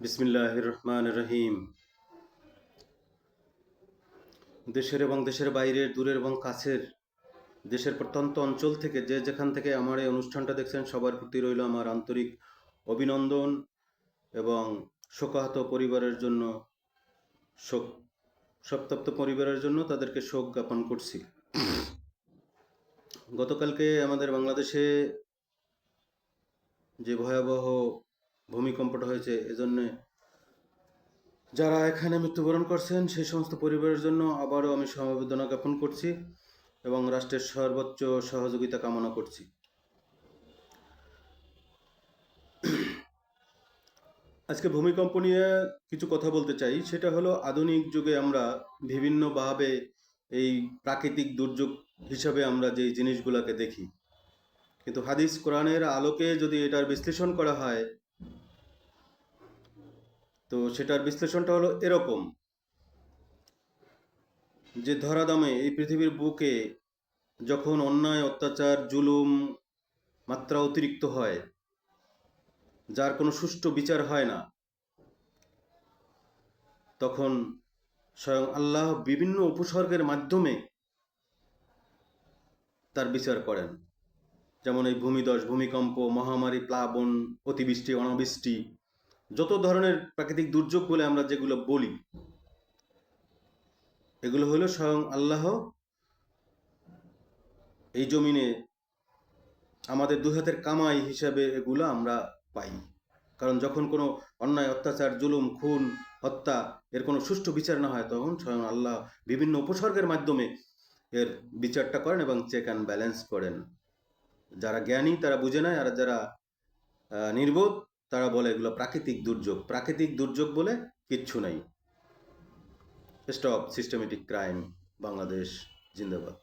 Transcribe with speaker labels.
Speaker 1: বিসমিল্লাহ রহমান রহিম দেশের এবং দেশের বাইরের, দূরের এবং কাছের, দেশের প্রত্যন্ত অঞ্চল থেকে যে যেখান থেকে আমার এই অনুষ্ঠানটা দেখছেন, সবার প্রতি রইল আমার আন্তরিক অভিনন্দন এবং শোকাহত পরিবারের জন্য, শোক সপ্তাপ্ত পরিবারের জন্য তাদেরকে শোক জ্ঞাপন করছি। গতকালকে আমাদের বাংলাদেশে যে ভয়াবহ ভূমিকম্পটা হয়েছে, এজন্যে যারা এখানে মৃত্যুবরণ করছেন, সেই সমস্ত পরিবারের জন্য আবারও আমি সমবেদনা জ্ঞাপন করছি এবং রাষ্ট্রের সর্বোচ্চ সহযোগিতা কামনা করছি। আজকে ভূমিকম্প নিয়ে কিছু কথা বলতে চাই। সেটা হলো, আধুনিক যুগে আমরা বিভিন্নভাবে এই প্রাকৃতিক দুর্যোগ হিসাবে আমরা যে জিনিসগুলোকে দেখি। কিন্তু হাদিস কোরআনের আলোকে যদি এটার বিশ্লেষণ করা হয় তো সেটার বিশ্লেষণটা হলো এরকম। যে ধরাদামে এই পৃথিবীর বুকে যখন অন্যায়, অত্যাচার, জুলুম মাত্রা অতিরিক্ত হয়, যার কোনো সুষ্ঠু বিচার হয় না, তখন স্বয়ং আল্লাহ বিভিন্ন উপসর্গের মাধ্যমে তার বিচার করেন। যেমন এই ভূমিদশ, ভূমিকম্প, মহামারী, প্লাবন, অতিবৃষ্টি, অনাবৃষ্টি যত ধরনের প্রাকৃতিক দুর্যোগ বলে আমরা যেগুলো বলি, এগুলো হলো স্বয়ং আল্লাহ এই জমিনে আমাদের দু হাতের কামাই হিসাবে এগুলো আমরা পাই। কারণ যখন কোনো অন্যায়, অত্যাচার, জুলুম, খুন, হত্যা এর কোনো সুষ্ঠু বিচার না হয়, তখন স্বয়ং আল্লাহ বিভিন্ন উপসর্গের মাধ্যমে এর বিচারটা করেন এবং চেক অ্যান্ড ব্যালেন্স করেন। যারা জ্ঞানী তারা বুঝে নেয়, আর যারা নির্বোধ তারা বলে এগুলো প্রাকৃতিক দুর্যোগ। প্রাকৃতিক দুর্যোগ বলে কিচ্ছু নাই। স্টপ সিস্টেমেটিক ক্রাইম বাংলাদেশ জিন্দাবাদ।